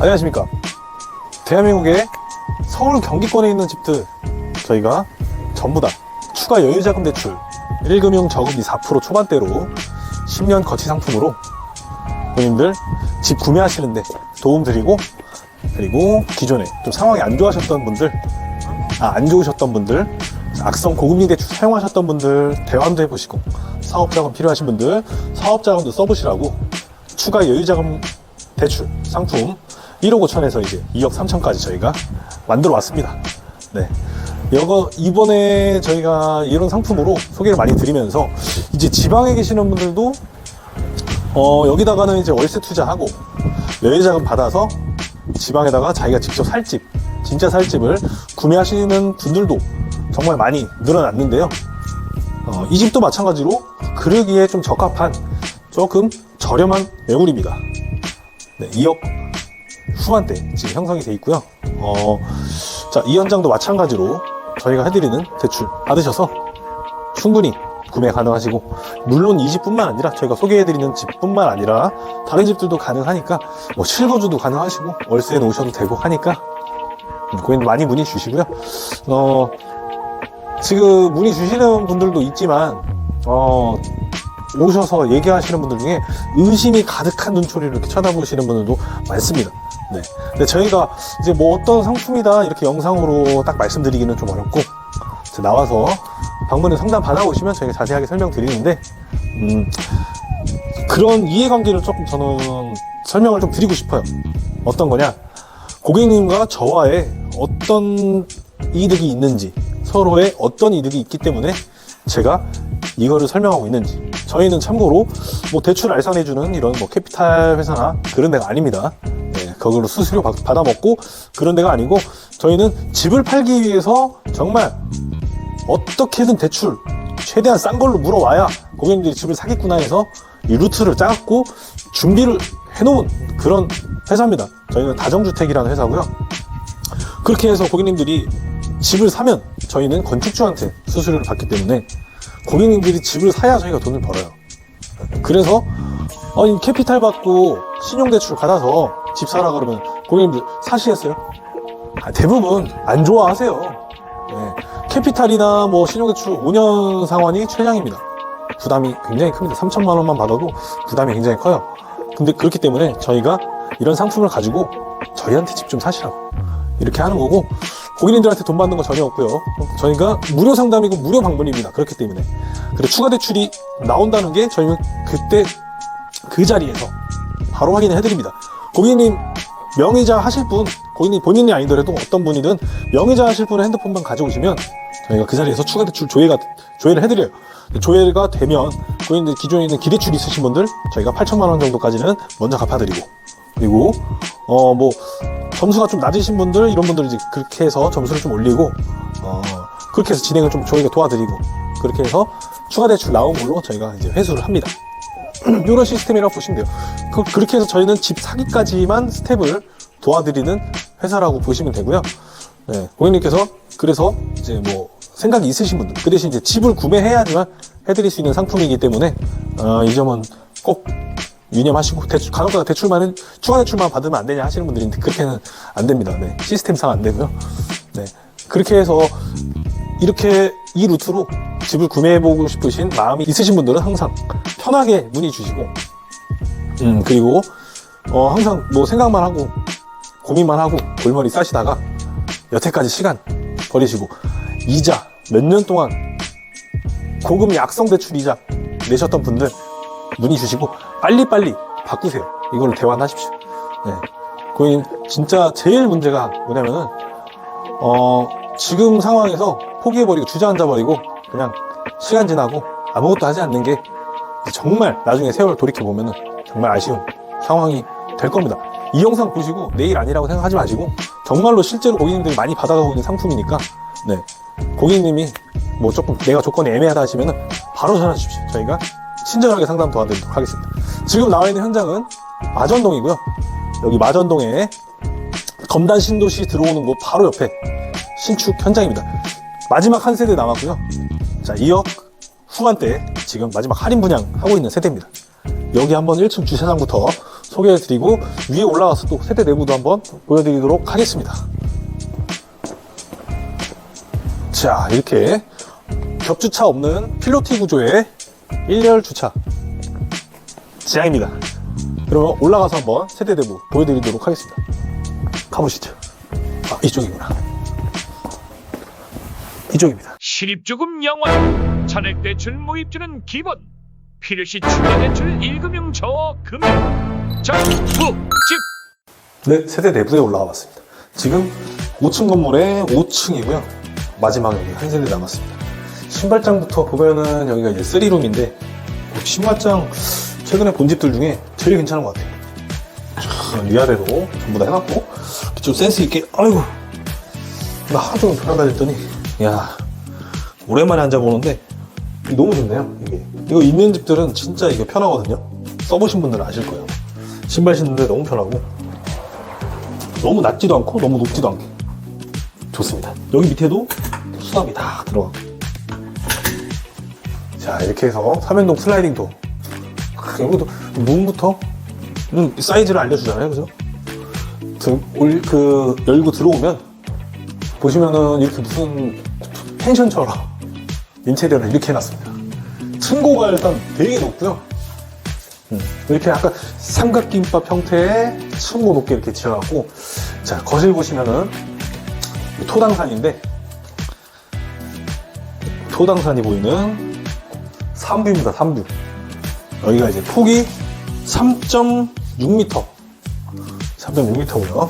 안녕하십니까. 대한민국의 서울 경기권에 있는 집들 저희가 전부 다 추가 여유자금 대출 1금융 저금리 4% 초반대로 10년 거치 상품으로 본인들 집 구매하시는데 도움 드리고 그리고 기존에 좀 상황이 안 좋아하셨던 분들 아, 안 좋으셨던 분들 악성 고금리 대출 사용하셨던 분들 대환도 해보시고 사업자금 필요하신 분들 사업자금도 써보시라고 추가 여유자금 대출 상품 1억 5천에서 이제 2억 3천까지 저희가 만들어 왔습니다. 네. 이거 이번에 저희가 이런 상품으로 소개를 많이 드리면서 이제 지방에 계시는 분들도 어, 여기다가는 이제 월세 투자하고 여유자금 받아서 지방에다가 자기가 직접 살 집, 진짜 살 집을 구매하시는 분들도 정말 많이 늘어났는데요. 어, 이 집도 마찬가지로 그러기에 좀 적합한 조금 저렴한 매물입니다. 네, 2억 후반대 지금 형성이 돼 있고요. 어, 자, 이 현장도 마찬가지로 저희가 해드리는 대출 받으셔서 충분히 구매 가능하시고 물론 이 집뿐만 아니라 저희가 소개해드리는 집뿐만 아니라 다른 집들도 가능하니까 뭐 실거주도 가능하시고 월세에 놓으셔도 되고 하니까 고객님 많이 문의 주시고요. 어, 지금 문의 주시는 분들도 있지만 어, 오셔서 얘기하시는 분들 중에 의심이 가득한 눈초리를 이렇게 쳐다보시는 분들도 많습니다. 네. 근데 저희가 이제 뭐 어떤 상품이다 이렇게 영상으로 딱 말씀드리기는 좀 어렵고 나와서 방문을 상담 받아오시면 저희가 자세하게 설명드리는데 음, 그런 이해관계를 조금 저는 설명을 좀 드리고 싶어요. 어떤 거냐? 고객님과 저와의 어떤 이득이 있는지 서로의 어떤 이득이 있기 때문에 제가 이거를 설명하고 있는지 저희는 참고로 뭐 대출 알선해주는 이런 뭐 캐피탈 회사나 그런 데가 아닙니다. 네, 그걸로 수수료 받- 받아먹고 그런 데가 아니고 저희는 집을 팔기 위해서 정말 어떻게든 대출 최대한 싼 걸로 물어와야 고객님들이 집을 사겠구나 해서 이 루트를 짜고 준비를 해놓은 그런 회사입니다. 저희는 다정주택이라는 회사고요. 그렇게 해서 고객님들이 집을 사면 저희는 건축주한테 수수료를 받기 때문에 고객님들이 집을 사야 저희가 돈을 벌어요. 그래서 어, 이 캐피탈 받고 신용대출 받아서 집 사라 그러면 고객님들 사시겠어요? 아, 대부분 안 좋아하세요. 네. 캐피탈이나 뭐 신용대출 5년 상환이 최장입니다. 부담이 굉장히 큽니다. 3천만 원만 받아도 부담이 굉장히 커요. 근데 그렇기 때문에 저희가 이런 상품을 가지고 저희한테 집 좀 사시라고 이렇게 하는 거고 고객님들한테 돈 받는 거 전혀 없고요. 저희가 무료 상담이고 무료 방문입니다. 그렇기 때문에 그리고 추가 대출이 나온다는 게 저희는 그때 그 자리에서 바로 확인을 해드립니다. 고객님 명의자 하실 분, 고객님 본인이 아니더라도 어떤 분이든 명의자 하실 분의 핸드폰만 가져오시면 저희가 그 자리에서 추가 대출 조회가 조회를 해드려요. 조회가 되면 고객님들 기존에 있는 기대출 있으신 분들 저희가 8천만 원 정도까지는 먼저 갚아드리고 그리고 어 뭐 점수가 좀 낮으신 분들 이런 분들 이제 그렇게 해서 점수를 좀 올리고 어 그렇게 해서 진행을 좀 저희가 도와드리고 그렇게 해서 추가 대출 나온 걸로 저희가 이제 회수를 합니다. 이런 시스템이라고 보시면 돼요. 그, 그렇게 해서 저희는 집 사기까지만 스텝을 도와드리는 회사라고 보시면 되고요. 네, 고객님께서 그래서 이제 뭐 생각이 있으신 분들, 그 대신 이제 집을 구매해야지만 해드릴 수 있는 상품이기 때문에 어, 이 점은 꼭 유념하시고 대출 간혹가다 대출만은 추가 대출만 받으면 안 되냐 하시는 분들인데 그렇게는 안 됩니다. 네, 시스템상 안 되고요. 네, 그렇게 해서 이렇게 이 루트로 집을 구매해보고 싶으신 마음이 있으신 분들은 항상 편하게 문의 주시고, 음, 그리고, 어, 항상 뭐 생각만 하고, 고민만 하고, 골머리 싸시다가, 여태까지 시간 버리시고, 이자 몇 년 동안 고금 약성 대출 이자 내셨던 분들 문의 주시고, 빨리빨리 바꾸세요. 이걸로 대환하십시오. 네. 고객님, 진짜 제일 문제가 뭐냐면은, 어, 지금 상황에서 포기해버리고 주저앉아버리고 그냥 시간 지나고 아무것도 하지 않는 게 정말 나중에 세월 돌이켜 보면은 정말 아쉬운 상황이 될 겁니다. 이 영상 보시고 내일 아니라고 생각하지 마시고 정말로 실제로 고객님들이 많이 받아가고 있는 상품이니까 네. 고객님이 뭐 조금 내가 조건이 애매하다 하시면은 바로 전화 주십시오. 저희가 친절하게 상담 도와드리도록 하겠습니다. 지금 나와 있는 현장은 마전동이고요. 여기 마전동에 검단 신도시 들어오는 곳 바로 옆에 신축 현장입니다. 마지막 한 세대 남았고요. 자, 2억 후반대 지금 마지막 할인 분양 하고 있는 세대입니다. 여기 한번 1층 주차장부터 소개해드리고 위에 올라가서 또 세대 내부도 한번 보여드리도록 하겠습니다. 자, 이렇게 겹주차 없는 필로티 구조의 1열 주차 지하입니다. 그러면 올라가서 한번 세대 내부 보여드리도록 하겠습니다. 가보시죠. 아, 이쪽이구나. 이쪽입니다. 실입조금 영원 잔액대출 모입주는 기본 필요시 추가대출 1금융 저금액 정부 집 네, 세대 내부에 올라가 봤습니다. 지금 5층 건물에 5층이고요. 마지막 여기 한 세대 남았습니다. 신발장부터 보면은 여기가 이제 3룸인데 신발장 최근에 본 집들 중에 제일 괜찮은 것 같아요. 자, 위아래로 전부 다 해놨고 좀 센스 있게 아이고 나 하루 종일 돌아다녔더니. 야 오랜만에 앉아보는데 너무 좋네요 이게. 이거 있는 집들은 진짜 이게 편하거든요. 써보신 분들은 아실 거예요. 신발 신는데 너무 편하고 너무 낮지도 않고 너무 높지도 않게. 좋습니다. 여기 밑에도 수납이 다 들어가고 자 이렇게 해서 삼연동 슬라이딩 도 여기도 문부터 는 사이즈를 알려주잖아요, 그죠? 그 열고 들어오면 보시면은 이렇게 무슨 펜션처럼 인테리어를 이렇게 해놨습니다. 층고가 일단 되게 높고요. 음, 이렇게 약간 삼각김밥 형태의 층고 높게 이렇게 지어갖고 자 거실 보시면은 토당산인데 토당산이 보이는 3뷰입니다 3뷰 여기가 이제 폭이 3.6m 3.6m고요.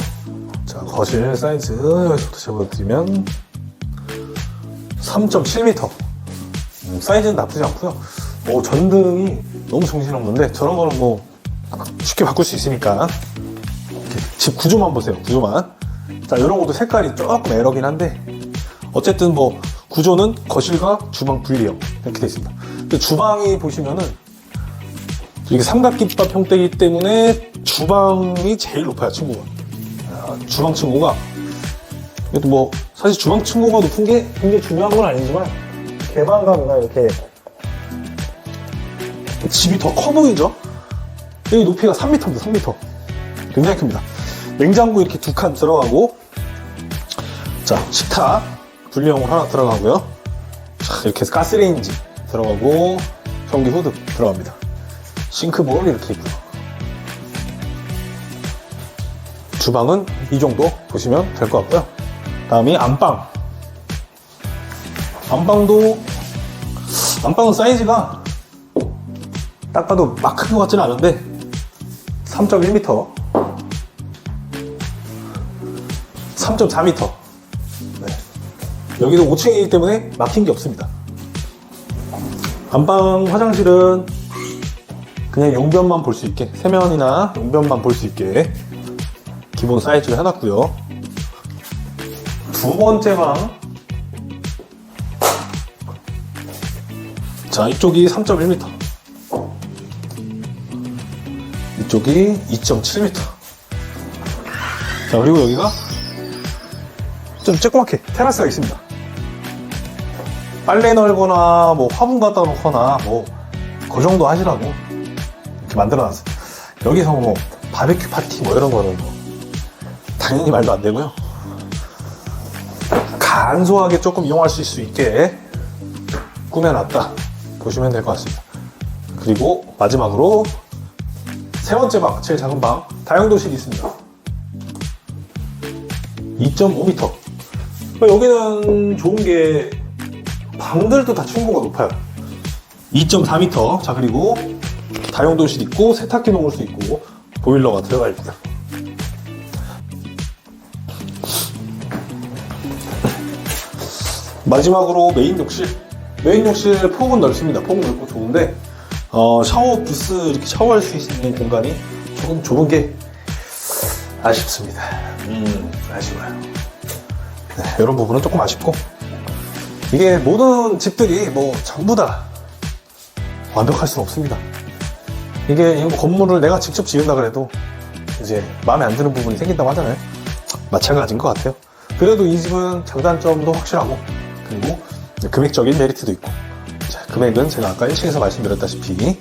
자 거실 사이즈 여기서부터 적어드리면 3.7m 음, 사이즈는 나쁘지 않고요. 오, 전등이 너무 정신없는데 저런 거는 뭐 쉽게 바꿀 수 있으니까. 집 구조만 보세요 구조만. 자 이런 것도 색깔이 조금 에러긴 한데 어쨌든 뭐 구조는 거실과 주방 분리형 이렇게 되어 있습니다 주방이 보시면은 이게 삼각김밥 형태이기 때문에 주방이 제일 높아요 층고가 아, 주방 층고가 이것도 뭐 사실 주방 층고가 높은 게 굉장히 중요한 건 아니지만 개방감이나 이렇게 집이 더 커 보이죠? 여기 높이가 3m입니다, 3m. 굉장히 큽니다. 냉장고 이렇게 두 칸 들어가고, 자, 식탁, 분리형으로 하나 들어가고요. 자, 이렇게 해서 가스레인지 들어가고, 전기 후드 들어갑니다. 싱크볼 이렇게 있고요. 주방은 이 정도 보시면 될 것 같고요. 다음이 안방. 안방도, 안방은 사이즈가 딱 봐도 막 큰 것 같지는 않은데 3.1m 3.4m 네. 여기도 5층이기 때문에 막힌 게 없습니다 안방 화장실은 그냥 용변만 볼 수 있게 세면이나 용변만 볼 수 있게 기본 사이즈로 해놨고요 두 번째 방 자, 이쪽이 3.1m. 이쪽이 2.7m. 자, 그리고 여기가 좀 조그맣게 테라스가 있습니다. 빨래 널거나 뭐 화분 갖다 놓거나 뭐 그 정도 하시라고 이렇게 만들어 놨어요. 여기서 뭐 바베큐 파티 뭐 이런 거는 뭐 당연히 말도 안 되고요. 간소하게 조금 이용할 수 있게 꾸며놨다 보시면 될 것 같습니다. 그리고 마지막으로 세 번째 방, 제일 작은 방, 다용도실이 있습니다. 2.5m. 여기는 좋은 게 방들도 다 층고가 높아요. 2.4m. 자 그리고 다용도실 있고 세탁기 놓을 수 있고 보일러가 들어가 있고요. 마지막으로 메인 욕실. 메인 욕실 폭은 넓습니다. 폭은 넓고 좋은데 어, 샤워 부스 이렇게 샤워할 수 있는 공간이 조금 좁은 게 아쉽습니다. 음, 아쉬워요. 네, 이런 부분은 조금 아쉽고 이게 모든 집들이 뭐 전부 다 완벽할 수는 없습니다. 이게 이 건물을 내가 직접 지은다 그래도 이제 마음에 안 드는 부분이 생긴다고 하잖아요. 마찬가지인 것 같아요. 그래도 이 집은 장단점도 확실하고 그리고 금액적인 메리트도 있고 자, 금액은 제가 아까 1층에서 말씀드렸다시피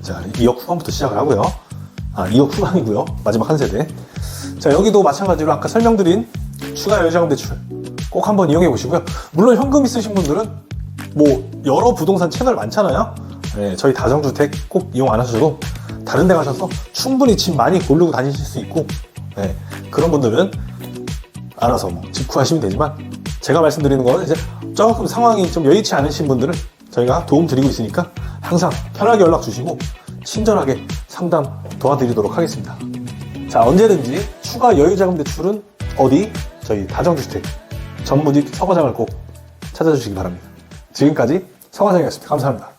자, 2억 후반부터 시작을 하고요. 아, 2억 후반이고요. 마지막 한 세대. 자, 여기도 마찬가지로 아까 설명드린 추가 여유자금 대출 꼭 한번 이용해 보시고요. 물론 현금 있으신 분들은 뭐 여러 부동산 채널 많잖아요. 네, 저희 다정주택 꼭 이용 안 하셔도 다른 데 가셔서 충분히 집 많이 고르고 다니실 수 있고 네, 그런 분들은 알아서 뭐 집 구하시면 되지만 제가 말씀드리는 건 이제 조금 상황이 좀 여의치 않으신 분들은 저희가 도움 드리고 있으니까 항상 편하게 연락 주시고 친절하게 상담 도와드리도록 하겠습니다. 자 언제든지 추가 여유자금 대출은 어디? 저희 다정주택 전문직 서과장을 꼭 찾아주시기 바랍니다. 지금까지 서과장이었습니다. 감사합니다.